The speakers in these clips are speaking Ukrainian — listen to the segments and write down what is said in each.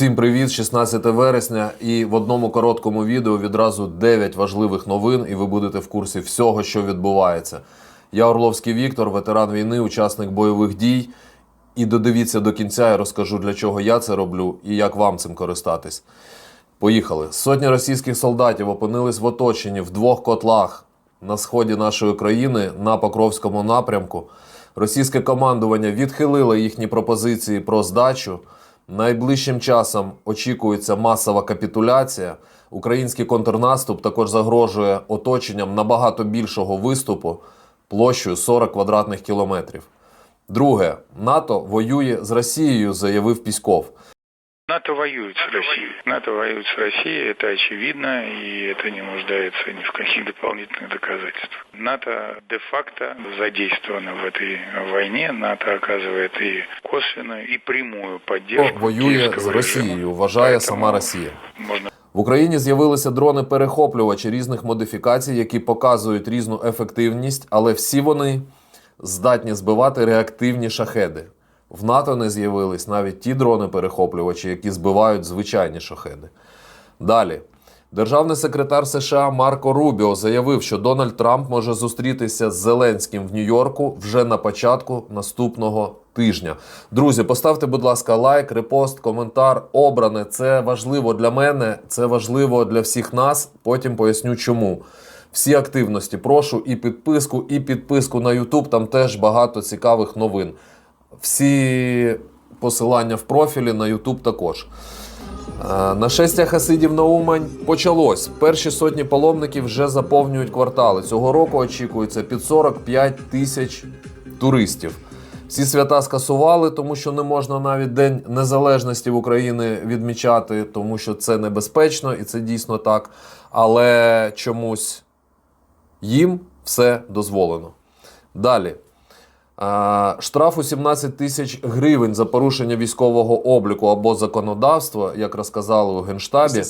Всім привіт, 16 вересня, і в одному короткому відео відразу 9 важливих новин, і ви будете в курсі всього, що відбувається. Я Орловський Віктор, ветеран війни, учасник бойових дій. І додивіться до кінця, я розкажу, для чого я це роблю і як вам цим користатись. Поїхали. Сотні російських солдатів опинились в оточенні в двох котлах на сході нашої країни на Покровському напрямку. Російське командування відхилило їхні пропозиції про здачу. Найближчим часом очікується масова капітуляція. Український контрнаступ також загрожує оточенням набагато більшого виступу площею 40 квадратних кілометрів. Друге, НАТО воює з Росією, заявив Пісков. НАТО воюет с Россией. НАТО воюет с Россией, это очевидно, и это не нуждается ни в каких дополнительных доказательствах. НАТО де-факто задействовано в этой войне. НАТО оказывает и косвенную, и прямую поддержку Воює з киевского Росією, режима. вважає Поэтому сама Росія. Можно В Україні з'явилися дрони-перехоплювачі різних модифікацій, які показують різну ефективність, але всі вони здатні збивати реактивні шахеди. В НАТО не з'явились навіть ті дрони-перехоплювачі, які збивають звичайні шахеди. Далі. Державний секретар США Марко Рубіо заявив, що Дональд Трамп може зустрітися з Зеленським в Нью-Йорку вже на початку наступного тижня. Друзі, поставте, будь ласка, лайк, репост, коментар. Обране. Це важливо для мене, це важливо для всіх нас. Потім поясню, чому. Всі активності прошу і підписку, і підписку на YouTube. Там теж багато цікавих новин. Всі посилання в профілі на YouTube також. Е, Нашестя хасидів на Умань почалось. Перші сотні паломників вже заповнюють квартали. Цього року очікується під 45 тисяч туристів. Всі свята скасували, тому що не можна навіть День Незалежності в Україні відмічати, тому що це небезпечно і це дійсно так. Але чомусь їм все дозволено. Далі. А, Штраф у 17 тисяч гривень за порушення військового обліку або законодавства, як розказали у Генштабі,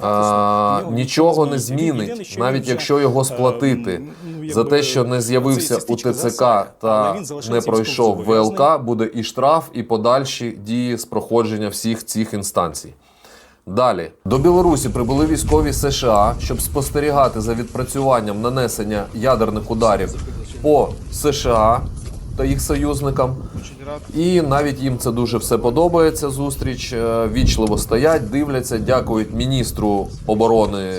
а, нічого не змінить, навіть якщо його е, сплатити. ну, За те, що не з'явився у ТЦК та не пройшов. ВЛК, буде і штраф, і подальші дії з проходження всіх цих інстанцій. Далі до Білорусі прибули військові США, щоб спостерігати за відпрацюванням нанесення ядерних ударів по США та їх союзникам. І навіть їм це дуже все подобається. Зустріч Е, вічливо стоять, дивляться, дякують міністру оборони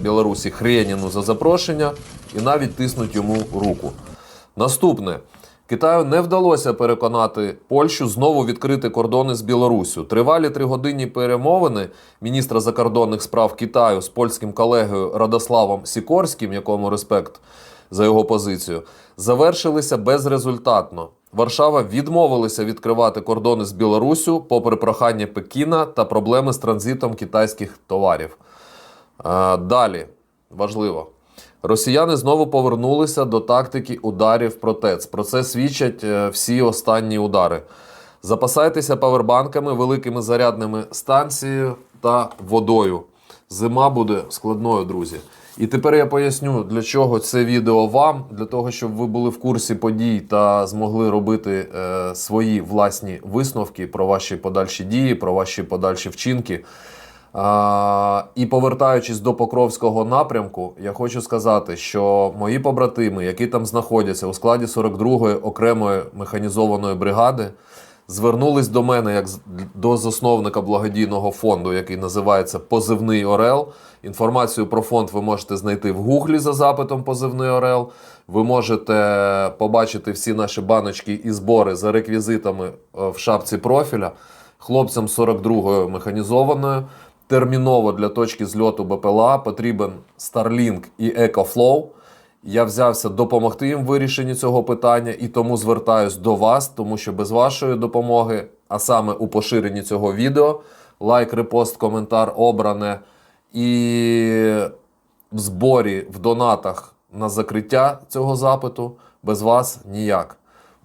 Білорусі Хреніну за запрошення і навіть тиснуть йому руку. Наступне. Китаю не вдалося переконати Польщу знову відкрити кордони з Білоруссю. Тривалі тригодинні перемовини міністра закордонних справ Китаю з польським колегою Радославом Сікорським, якому респект за його позицію, завершилися безрезультатно. Варшава відмовилася відкривати кордони з Білоруссю попри прохання Пекіна та проблеми з транзитом китайських товарів. Далі важливо. Росіяни знову повернулися до тактики ударів про ТЕЦ. Про це свідчать е, всі останні удари. Запасайтеся павербанками, великими зарядними станцією та водою. Зима буде складною, друзі. І тепер я поясню, для чого це відео вам, для того, щоб ви були в курсі подій та змогли робити е, свої власні висновки про ваші подальші дії, про ваші подальші вчинки. А, і повертаючись до Покровського напрямку, я хочу сказати, що мої побратими, які там знаходяться у складі 42-ї окремої механізованої бригади, звернулись до мене як до засновника благодійного фонду, який називається Позивний Орел. Інформацію про фонд ви можете знайти в гуглі за запитом Позивний Орел. Ви можете побачити всі наші баночки і збори за реквізитами е, в шапці профіля. Хлопцям 42-ї механізованої терміново для точки зльоту БПЛА потрібен Starlink і EcoFlow. Я взявся допомогти їм в вирішенні цього питання і тому звертаюсь до вас, тому що без вашої допомоги, а саме у поширенні цього відео, лайк, репост, коментар обране і в зборі в донатах на закриття цього запиту, без вас ніяк.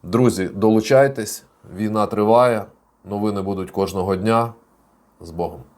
Друзі, долучайтесь, війна триває, новини будуть кожного дня. З Богом.